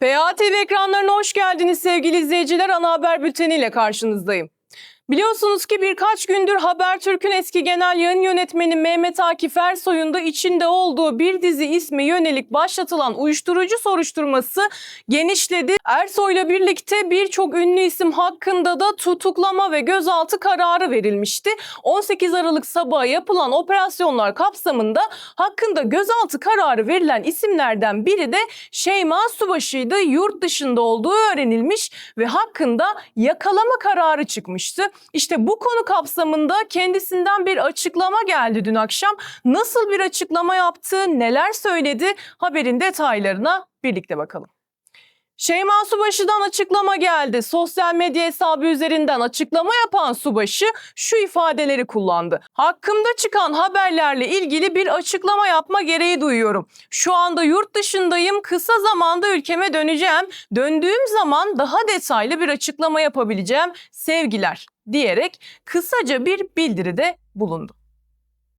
PA TV ekranlarına hoş geldiniz sevgili izleyiciler. Ana haber bülteniyle karşınızdayım. Biliyorsunuz ki birkaç gündür Habertürk'ün eski genel yayın yönetmeni Mehmet Akif Ersoy'un da içinde olduğu bir dizi isme yönelik başlatılan uyuşturucu soruşturması genişledi. Ersoy'la birlikte birçok ünlü isim hakkında da tutuklama ve gözaltı kararı verilmişti. 18 Aralık sabahı yapılan operasyonlar kapsamında hakkında gözaltı kararı verilen isimlerden biri de Şeyma Subaşı'ydı. Yurt dışında olduğu öğrenilmiş ve hakkında yakalama kararı çıkmıştı. İşte bu konu kapsamında kendisinden bir açıklama geldi dün akşam. Nasıl bir açıklama yaptı, neler söyledi haberin detaylarına birlikte bakalım. Şeyma Subaşı'dan açıklama geldi. Sosyal medya hesabı üzerinden açıklama yapan Subaşı şu ifadeleri kullandı. Hakkımda çıkan haberlerle ilgili bir açıklama yapma gereği duyuyorum. Şu anda yurt dışındayım. Kısa zamanda ülkeme döneceğim. Döndüğüm zaman daha detaylı bir açıklama yapabileceğim. Sevgiler diyerek kısaca bir bildiride bulundu.